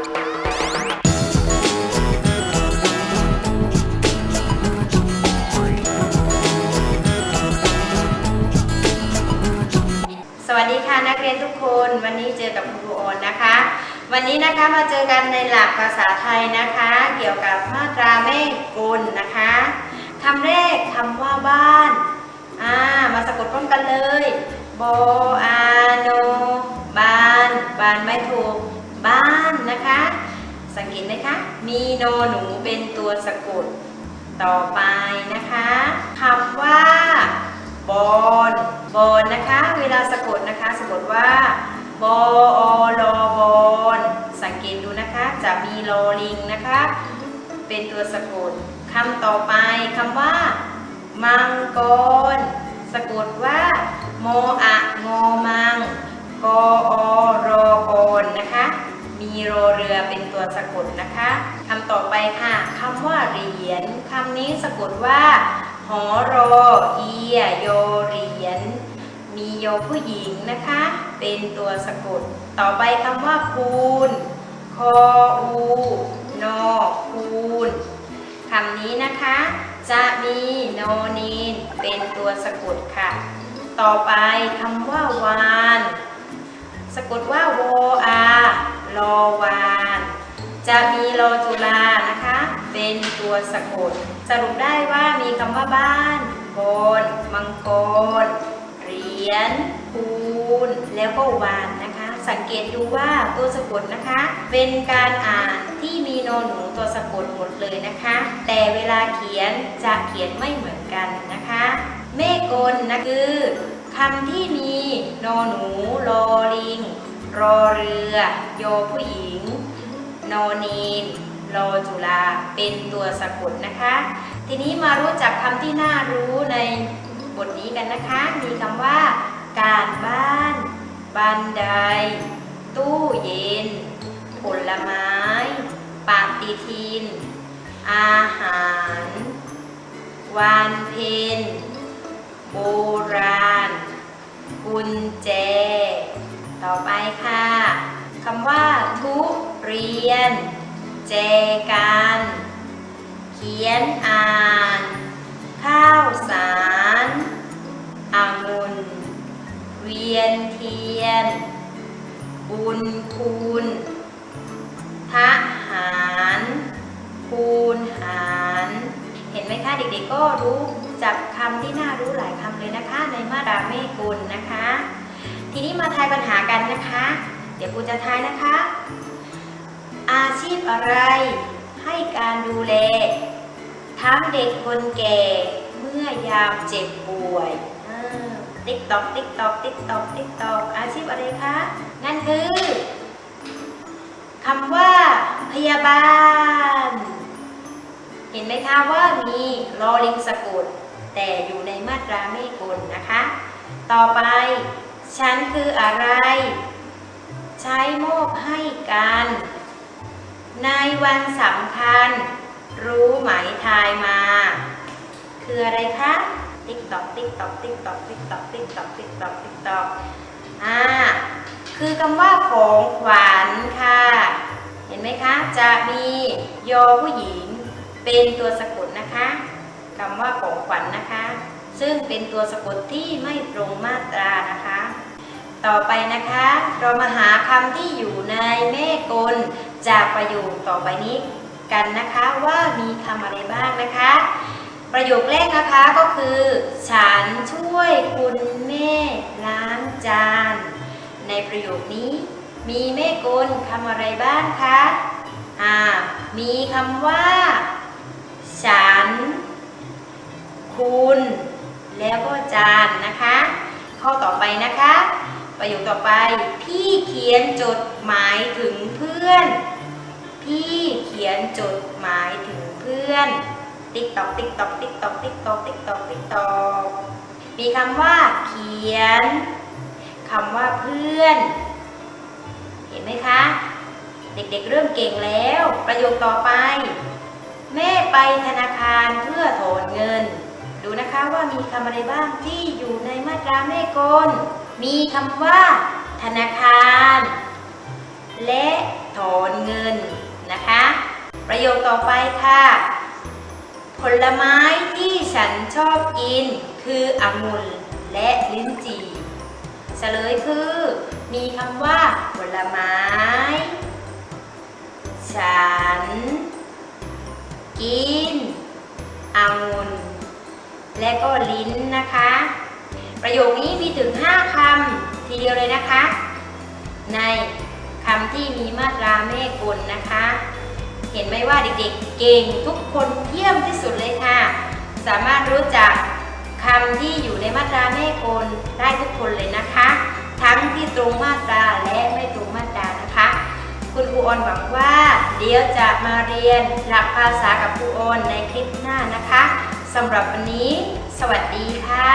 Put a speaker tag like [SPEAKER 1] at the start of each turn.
[SPEAKER 1] สวัสดีค่ะนักเรียนทุกคนวันนี้เจอกับครูโอนนะคะ วันนี้นะคะมาเจอกันในหลักภาษาไทยนะคะ เกี่ยวกับมาตราเมฆกุลนะคะคำแรกคำว่าบ้านอ่ามาสะกดพร้อมกันเลยโบอาโนบ้านบ้านไม่ถูก สังเกตไหมคะ มีโนหนูเป็นตัวสะกด ต่อไปนะคะคำว่าบอนบอนนะคะ เวลาสะกดนะคะ สะกดว่าบออลอบอนสังเกตดูนะคะ จะมีลอลิงนะคะ เป็นตัวสะกดคำต่อไปคำว่า มังกรสะกดว่าโมอะงอมังกออรอกรนะคะ มีโรเรือเป็นตัวสะกดนะคะ คำต่อไปค่ะคำว่าเหรียญคำนี้สะกดว่าหอรอเอียโยเหรียญมีโยผู้หญิงนะคะ เป็นตัวสะกด ต่อไปคำว่าคูณคออูนอคูณคำนี้นะคะ จะมีโนนีนเป็นตัวสะกดค่ะ ต่อไปคำว่าวาน สะกดว่าโวอาลอวาน จะมีโลจุลานะคะ เป็นตัวสะกด สรุปได้ว่ามีคำว่าบ้านโกนมังกรเหรียญคูณแล้วก็วานนะคะ สังเกตดูว่าตัวสะกดนะคะ เป็นการอ่านที่มีโนหนูตัวสะกดหมดเลยนะคะ แต่เวลาเขียนจะเขียนไม่เหมือนกันนะคะ เมฆกลนะคือคำที่มีโนหนูลอลิง รอเรือ โยผู้หญิง โนนีนโลจุลาเป็นตัวสะกดนะคะ ทีนี้มารู้จักคำที่น่ารู้ในบทนี้กันนะคะ มีคำว่า การบ้าน บันได ตู้เย็น ผลไม้ ปฏิทิน อาหาร วันเพ็ญโบราณ กุญแจ ต่อไปค่ะคำว่าทุ เรียนแจกัน เขียนอ่าน ข้าวสารองุ่นเวียนเทียน บุญคุณทหารคูณหาร เห็นไหมคะเด็กๆก็รู้จักคำที่น่ารู้หลายคำเลยนะคะ ในมาดาเมกุลนะคะ ทีนี้มาทายปัญหากันนะคะ เดี๋ยวครูจะทายนะคะ อาชีพอะไร ให้การดูแล ทั้งเด็กคนแก่เมื่อยามเจ็บป่วยติ๊กตอกติ๊กตอกติ๊กตอกติ๊กตอกอาชีพอะไรคะ นั่นคือคำว่า พยาบาล เห็นไหมคะว่ามีลอลิงสะกดแต่อยู่ในมาตราไม่กลนะคะ ต่อไป ฉันคืออะไร ใช้มอบให้กัน ในวันสำคัญ รู้ไหมทายมา คืออะไรคะ ติ๊กตอกติ๊กตอกติ๊กตอกติ๊กตอกติ๊กตอกติ๊กตอกติ๊กตอกอ่าคือคำว่าของขวัญค่ะ เห็นไหมคะ จะมียอผู้หญิง เป็นตัวสะกดนะคะคำว่าของขวัญนะคะ ซึ่งเป็นตัวสะกดที่ไม่ตรงมาตรานะคะ ต่อไปนะคะ เรามาหาคำที่อยู่ในแม่กลจากประโยคต่อไปนี้กันนะคะว่ามีคำอะไรบ้างนะคะ ประโยคแรกนะคะก็คือ ฉันช่วยคุณแม่ล้างจาน ในประโยคนี้มีแม่กลคำอะไรบ้างคะอ่ามีคำว่า ฉัน คุณ แล้วก็จานนะคะ ข้อต่อไปนะคะ ประโยคต่อไป พี่เขียนจดหมายถึงเพื่อน พี่เขียนจดหมายถึงเพื่อน ติ๊กตอกติ๊กตอกติ๊กตอกติ๊กตอกติ๊กตอกติ๊กตอกมีคำว่าเขียนคำว่าเพื่อน เห็นไหมคะ เด็กๆเริ่มเก่งแล้ว ประโยคต่อไป แม่ไปธนาคารเพื่อถอนเงิน ดูนะคะว่ามีคำอะไรบ้างที่อยู่ในมาตราแม่กล มีคำว่า ธนาคาร และถอนเงินนะคะ ประโยคต่อไปค่ะ ผลไม้ที่ฉันชอบกินคือองุ่นและลิ้นจี่เฉลยคือ มีคำว่า ผลไม้ ฉัน กินองุ่นและก็ลิ้นนะคะ ประโยคนี้มีถึง 5 คำ ทีเดียวเลยนะคะ ในคำที่มีมาตราแม่กลนะคะ เห็นไหมว่าเด็กๆเก่งทุกคนเยี่ยมที่สุดเลยค่ะ สามารถรู้จักคำที่อยู่ในมาตราแม่กลได้ทุกคนเลยนะคะ ทั้งที่ตรงมาตราและไม่ตรงมาตรานะคะ คุณครูออนหวังว่า เดี๋ยวจะมาเรียนหลักภาษากับครูออนในคลิปหน้านะคะสำหรับวันนี้ สวัสดีค่ะ